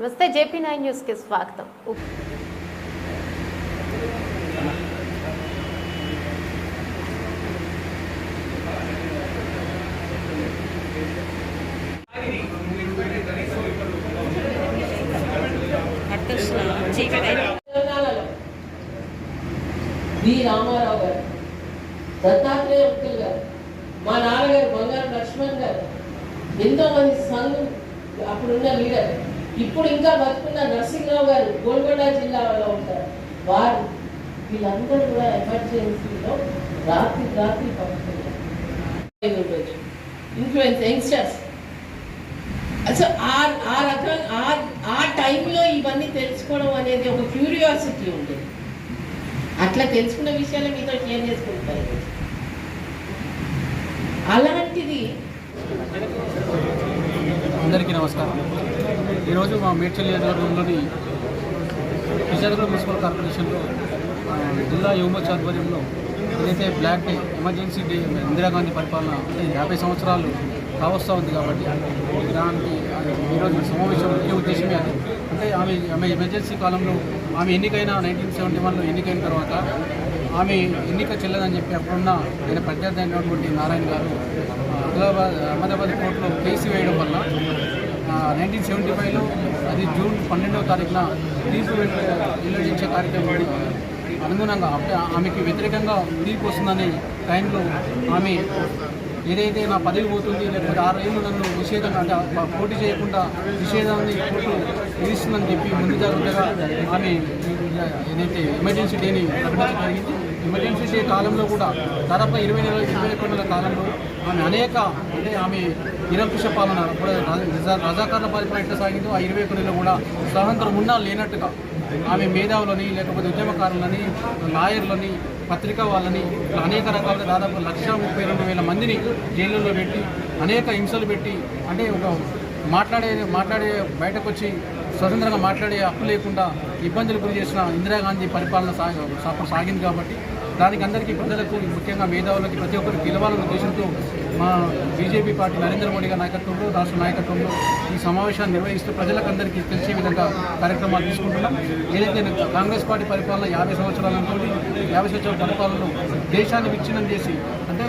నమస్తే JP nine news కి స్వాగతం ఉప్- తెలంగాణలో వి రామారావు గారు దత్తాత్రేయ అంకుల్ గారు మా నాన్నగారు బంగారు లక్ష్మణ్ గారు ఎంతో మంది సంఘం అప్పుడున్న లీడర్ ఇప్పుడు ఇంకా బతుకున్న నరసింహరావు గారు గోల్కొండ జిల్లాలో ఉంటారు. వారు వీళ్ళందరూ కూడా ఎమర్జెన్సీలో రాత్రి రాత్రి పంపుతున్నారు ఇన్ఫ్లుయెన్స్ యంగ్స్టర్స్ అసలు ఆ ఆ రకం ఆ ఆ టైంలో ఇవన్నీ తెలుసుకోవడం అనేది ఒక క్యూరియాసిటీ ఉండేది అట్లా తెలుసుకున్న విషయాలు మీతో షేర్ చేసుకుంటారు. అలాంటిది అందరికీ నమస్కారం. ఈరోజు మా మేడ్చల్ నియోజకవర్గంలోని విజయనగరం మున్సిపల్ కార్పొరేషన్లో జిల్లా యువమోర్చ ఆధ్వర్యంలో ఏదైతే black day emergency day Indira Gandhi పరిపాలన అంటే యాభై సంవత్సరాలు కావస్తూ ఉంది కాబట్టి దానికి ఈరోజు సమావేశం ముఖ్య ఉద్దేశమే అది. అంటే ఆమె ఆమె ఎమర్జెన్సీ కాలంలో ఆమె ఎన్నికైన నైన్టీన్ సెవెంటీ వన్లో ఎన్నికైన తర్వాత ఆమె ఎన్నిక చెల్లదని చెప్పి అప్పుడున్న ఆయన ప్రత్యర్థి అయినటువంటి నారాయణ గారు అహ్మదాబాద్ అహ్మదాబాద్ కోర్టులో కేసు వేయడం వల్ల నైన్టీన్ సెవెంటీ ఫైవ్లో అది జూన్ పన్నెండవ తారీఖున తీర్పు వెల్లడించే కార్యక్రమం అనుగుణంగా ఆమెకి వ్యతిరేకంగా తీర్పు వస్తుందనే టైంలో ఆమె ఏదైతే నా పదవి పోతుంది లేకపోతే ఆరు ఏళ్ళు నన్ను నిషేధం అంటే పోటీ చేయకుండా నిషేధాన్ని కోర్టు విధిస్తుందని చెప్పి ముందు జాగ్రత్తగా ఆమె ఏదైతే ఎమర్జెన్సీ డేని ప్రకటించడం జరిగింది. ఎమర్జెన్సీ కాలంలో కూడా దాదాపు ఇరవై నెలల ఇరవై ఒక్క నెలల కాలంలో ఆమె అనేక అంటే ఆమె నిరంకుశ పాలన కూడా రజాకారుల పాలన ఎట్లా సాగిందో ఆ ఇరవై ఒక్క నెలలు కూడా స్వాతంత్రం ఉన్నా లేనట్టుగా ఆమె మేధావులని లేకపోతే ఉద్యమకారులని లాయర్లని పత్రికా వాళ్ళని ఇట్లా అనేక రకాలుగా దాదాపు లక్ష ముప్పై రెండు వేల మందిని జైళ్ళల్లో పెట్టి అనేక హింసలు పెట్టి అంటే ఒక మాట్లాడే మాట్లాడే బయటకు వచ్చి స్వతంత్రంగా మాట్లాడే హక్కు లేకుండా ఇబ్బందులు గురి చేసిన ఇందిరాగాంధీ పరిపాలన సాగ సాగింది కాబట్టి దానికి అందరికీ ప్రజలకు ముఖ్యంగా మేధావులకి ప్రతి ఒక్కరికి పిలవాలన్న ఉద్దేశంతో మా బీజేపీ పార్టీ నరేంద్ర మోడీ గారి నాయకత్వంలో రాష్ట్ర నాయకత్వంలో ఈ సమావేశాన్ని నిర్వహిస్తూ ప్రజలకందరికీ తెలిసే విధంగా కార్యక్రమాలు తీసుకుంటున్నాం. ఏదైతే కాంగ్రెస్ పార్టీ పరిపాలన యాభై సంవత్సరాల యాభై సంవత్సరాల పరిపాలనలో దేశాన్ని విచ్ఛిన్నం చేసి అంటే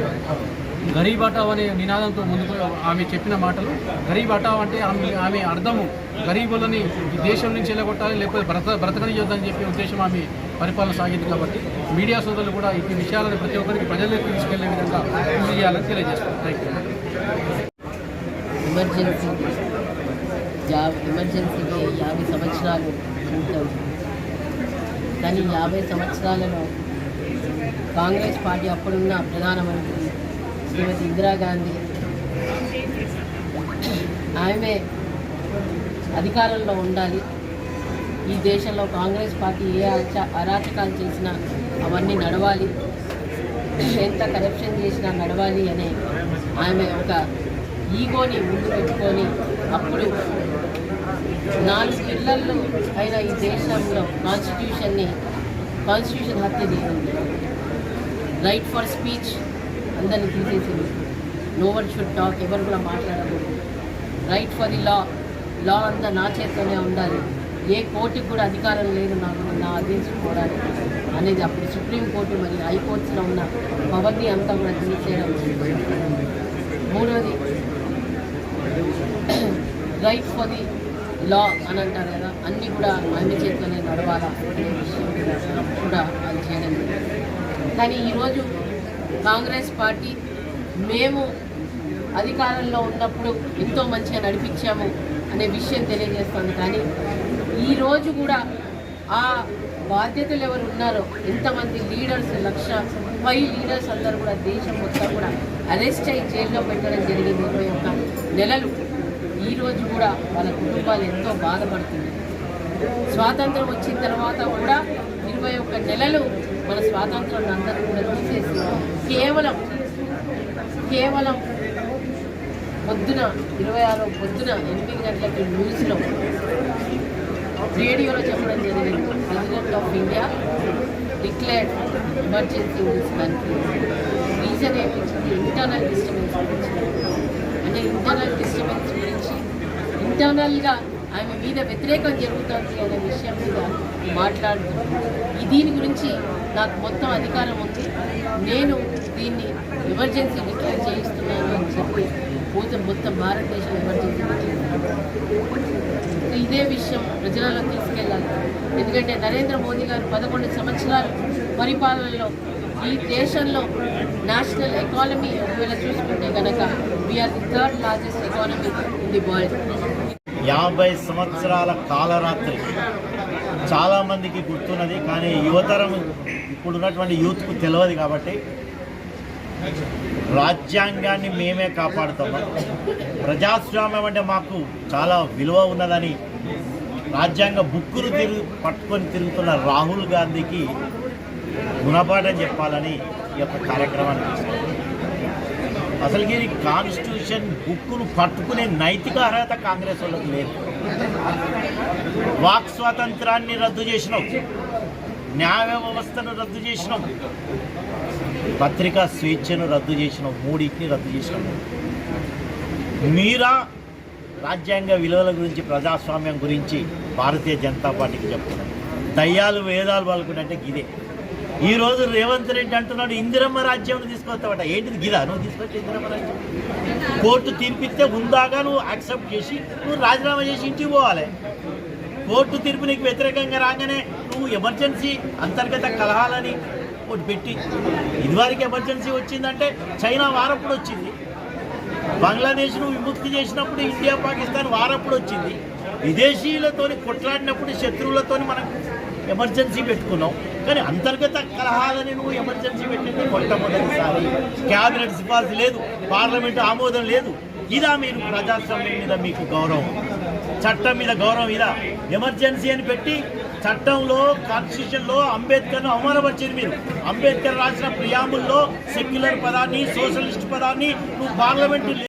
గరీబ్ అటావ్ అనే నినాదంతో ముందుకు ఆమె చెప్పిన మాటలు గరీబ్ అటావ్ అంటే ఆమె ఆమె అర్థము గరీబులని ఈ దేశం నుంచి వెళ్ళగొట్టాలి లేకపోతే బ్రత బ్రతకనియొద్దని చెప్పే ఉద్దేశం ఆమె పరిపాలన సాగింది కాబట్టి మీడియా సోదరులు కూడా ఈ విషయాలను ప్రతి ఒక్కరికి ప్రజలకు తీసుకెళ్ళే విధంగా కృషి చేయాలని తెలియజేస్తాం థ్యాంక్ యూ ఎమర్జెన్సీ ఎమర్జెన్సీకి యాభై సంవత్సరాలు పూర్తవుతుంది కానీ యాభై సంవత్సరాలలో కాంగ్రెస్ పార్టీ అప్పుడున్న ప్రధానమంత్రి శ్రీమతి ఇందిరాగాంధీ ఆమె అధికారంలో ఉండాలి. ఈ దేశంలో కాంగ్రెస్ పార్టీ ఏ అచ- అరాచకాలు చేసినా అవన్నీ నడవాలి. ఎంత కరప్షన్ చేసినా నడవాలి అనే ఆమె ఒక ఈగోని ముందు పెట్టుకొని అప్పుడు నాలుగు పిల్లలు అయిన ఈ దేశంలో కాన్స్టిట్యూషన్ని కాన్స్టిట్యూషన్ హత్య చేసింది. రైట్ ఫర్ స్పీచ్ అందరిని తీసేసింది. నో వన్ షుడ్ టాక్ ఎవరు కూడా మాట్లాడకూడదు. Right for the law law అంతా నా చేతిలోనే ఉండాలి. ఏ కోర్టుకి కూడా అధికారం లేదు నాకు నా ఆదేశించుకోవడానికి అనేది అప్పుడు సుప్రీంకోర్టు మరియు హైకోర్టులో ఉన్న పవర్ని అంతా కూడా తీసేయడం మూడవది రైట్ ఫర్ ది లా అని అంటారు కదా అన్నీ కూడా అన్ని చేతిలోనే నడవాలా అనే విషయం కూడా అది చేయడం కానీ ఈరోజు కాంగ్రెస్ పార్టీ మేము అధికారంలో ఉన్నప్పుడు ఎంతో మంచిగా నడిపించాము అనే విషయం తెలియజేస్తుంది. కానీ ఈరోజు కూడా ఆ బాధ్యతలు ఎవరు ఉన్నారో ఎంతమంది లీడర్స్ లక్ష ముప్పై లీడర్స్ అందరూ కూడా దేశం మొత్తం కూడా అరెస్ట్ అయ్యి జైల్లో పెట్టడం జరిగింది ఇరవై ఒక్క నెలలు. ఈరోజు కూడా వాళ్ళ కుటుంబాలు ఎంతో బాధపడుతుంది స్వాతంత్రం వచ్చిన తర్వాత కూడా ఇరవై ఒక్క నెలలు మన స్వాతంత్రం అందరూ కూడా తీసేసి కేవలం కేవలం పొద్దున ఇరవై ఆరో పొద్దున ఎనిమిది గంటలకి న్యూస్లో రేడియోలో చెప్పడం జరిగింది. President of India declared emergency in country reason ఏమిచ్చింది internal disturbance గురించి. అంటే ఇంటర్నల్ డిస్టర్బెన్స్ గురించి ఇంటర్నల్గా ఆమె మీద వ్యతిరేకం జరుగుతుంది అనే విషయం మీద మాట్లాడుతున్నాను దీని గురించి నాకు మొత్తం అధికారం ఉంది. నేను దీన్ని ఎమర్జెన్సీ డిక్లేర్ చేయిస్తున్నాను అని చెప్పి మొత్తం మొత్తం భారతదేశం ఎమర్జెన్సీ ఇదే విషయం ప్రజలలో తీసుకెళ్ళాలి. ఎందుకంటే నరేంద్ర మోదీ గారు పదకొండు సంవత్సరాల పరిపాలనలో ఈ దేశంలో నేషనల్ ఎకానమీ ఒకవేళ చూసుకుంటే కనుక we are the third largest economy in the world యాభై సంవత్సరాల కాలరాత్రి చాలామందికి గుర్తున్నది కానీ యువతరం ఇప్పుడున్నటువంటి యూత్కు తెలియదు కాబట్టి రాజ్యాంగాన్ని మేమే కాపాడుతున్నాం ప్రజాస్వామ్యం అంటే మాకు చాలా విలువ ఉన్నదని రాజ్యాంగ బుక్కులు తిరుగు పట్టుకొని తిరుగుతున్న రాహుల్ గాంధీకి గుణపాఠం చెప్పాలని ఈ యొక్క కార్యక్రమాన్ని అసలు అసలుకి ఇది కాన్స్టిట్యూషన్ బుక్కును పట్టుకునే నైతిక అర్హత కాంగ్రెస్ వాళ్ళకి లేదు. వాక్ స్వాతంత్రాన్ని రద్దు చేసినాం. న్యాయ వ్యవస్థను రద్దు చేసినాం. పత్రికా స్వేచ్ఛను రద్దు చేసినాం మూడింటిని రద్దు చేసినాం. మీరా రాజ్యాంగ విలువల గురించి ప్రజాస్వామ్యం గురించి భారతీయ జనతా పార్టీకి చెప్తున్నాం. దయ్యాలు వేదాలు పలుకుంటే ఇదే ఈరోజు రేవంత్ రెడ్డి అంటున్నాడు ఇందిరమ్మ రాజ్యం తీసుకొస్తావట. ఏంటిది గిదా? నువ్వు తీసుకొచ్చి ఇందిరమ్మ రాజ్యం. కోర్టు తీర్పిస్తే ఉందాగా నువ్వు యాక్సెప్ట్ చేసి నువ్వు రాజీనామా చేసి ఇంటికి పోవాలి. కోర్టు తీర్పు నీకు వ్యతిరేకంగా రాగానే నువ్వు ఎమర్జెన్సీ అంతర్గత కలహాలని పెట్టి ఇదివరకు ఎమర్జెన్సీ వచ్చిందంటే చైనా వారప్పుడు వచ్చింది. బంగ్లాదేశ్ను విముక్తి చేసినప్పుడు ఇండియా పాకిస్తాన్ వారప్పుడు వచ్చింది. విదేశీయులతోని కొట్లాడినప్పుడు శత్రువులతోని మనం ఎమర్జెన్సీ పెట్టుకున్నాం. కానీ అంతర్గత కలహాలని నువ్వు ఎమర్జెన్సీ పెట్టింది మొట్టమొదటిసారి. క్యాబినెట్ సిఫార్సు లేదు పార్లమెంట్ ఆమోదం లేదు. ఇదా మీరు ప్రజాస్వామ్యం మీద మీకు గౌరవం. చట్టం మీద గౌరవం ఇదా? ఎమర్జెన్సీ అని పెట్టి చట్టంలో కాన్స్టిట్యూషన్లో అంబేద్కర్ను అవమానపరిచింది మీరు. అంబేద్కర్ రాసిన ప్రియాముల్లో సెక్యులర్ పదాన్ని సోషలిస్ట్ పదాన్ని నువ్వు పార్లమెంటు